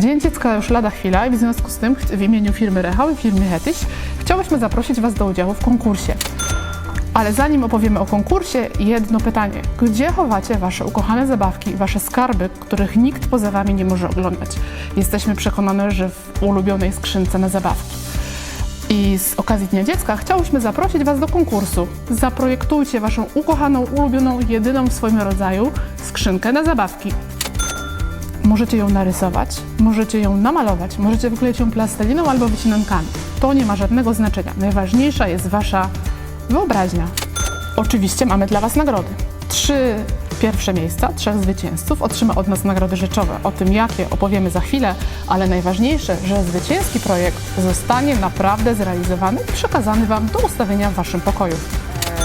Dzień Dziecka już lada chwila i w związku z tym w imieniu firmy Rechał i firmy Hetyś chciałyśmy zaprosić Was do udziału w konkursie. Ale zanim opowiemy o konkursie, jedno pytanie. Gdzie chowacie Wasze ukochane zabawki, Wasze skarby, których nikt poza Wami nie może oglądać? Jesteśmy przekonane, że w ulubionej skrzynce na zabawki. I z okazji Dnia Dziecka chciałyśmy zaprosić Was do konkursu. Zaprojektujcie Waszą ukochaną, ulubioną, jedyną w swoim rodzaju skrzynkę na zabawki. Możecie ją narysować, możecie ją namalować, możecie wykleić ją plasteliną albo wycinankami. To nie ma żadnego znaczenia. Najważniejsza jest Wasza wyobraźnia. Oczywiście mamy dla Was nagrody. Trzy pierwsze miejsca, trzech zwycięzców otrzyma od nas nagrody rzeczowe. O tym jakie opowiemy za chwilę, ale najważniejsze, że zwycięski projekt zostanie naprawdę zrealizowany i przekazany Wam do ustawienia w Waszym pokoju.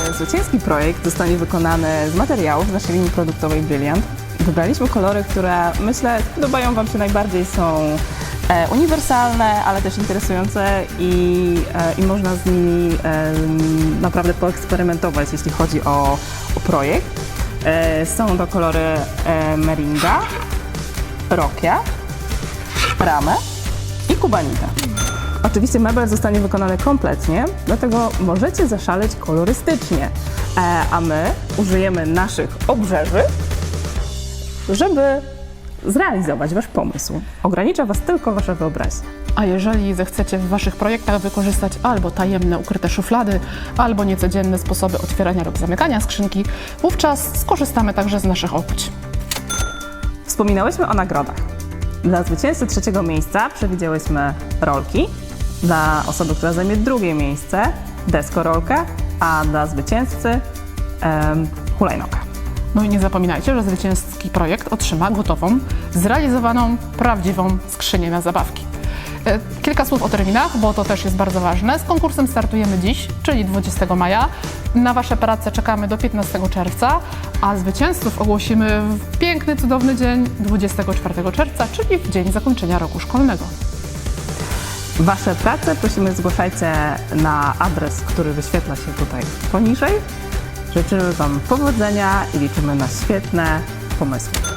E, Zwycięski projekt zostanie wykonany z materiałów z naszej linii produktowej Brilliant. Wybraliśmy kolory, które myślę podobają Wam się najbardziej, są e, uniwersalne, ale też interesujące i, e, i można z nimi e, naprawdę poeksperymentować, jeśli chodzi o, o projekt. E, są to kolory e, Meringa, Rokia, Rame i Kubanita. Oczywiście mebel zostanie wykonany kompletnie, dlatego możecie zaszaleć kolorystycznie, e, a my użyjemy naszych obrzeży, żeby zrealizować Wasz pomysł. Ogranicza Was tylko Wasza wyobraźnia. A jeżeli zechcecie w Waszych projektach wykorzystać albo tajemne ukryte szuflady, albo niecodzienne sposoby otwierania lub zamykania skrzynki, wówczas skorzystamy także z naszych okuć. Wspominałyśmy o nagrodach. Dla zwycięzcy trzeciego miejsca przewidziałyśmy rolki, dla osoby, która zajmie drugie miejsce deskorolkę, a dla zwycięzcy em, hulajnogę. No i nie zapominajcie, że zwycięski projekt otrzyma gotową, zrealizowaną, prawdziwą skrzynię na zabawki. E, Kilka słów o terminach, bo to też jest bardzo ważne. Z konkursem startujemy dziś, czyli 20 maja. Na Wasze prace czekamy do 15 czerwca, a zwycięzców ogłosimy w piękny, cudowny dzień 24 czerwca, czyli w dzień zakończenia roku szkolnego. Wasze prace prosimy zgłaszajcie na adres, który wyświetla się tutaj poniżej. Życzymy Wam powodzenia i liczymy na świetne pomysły.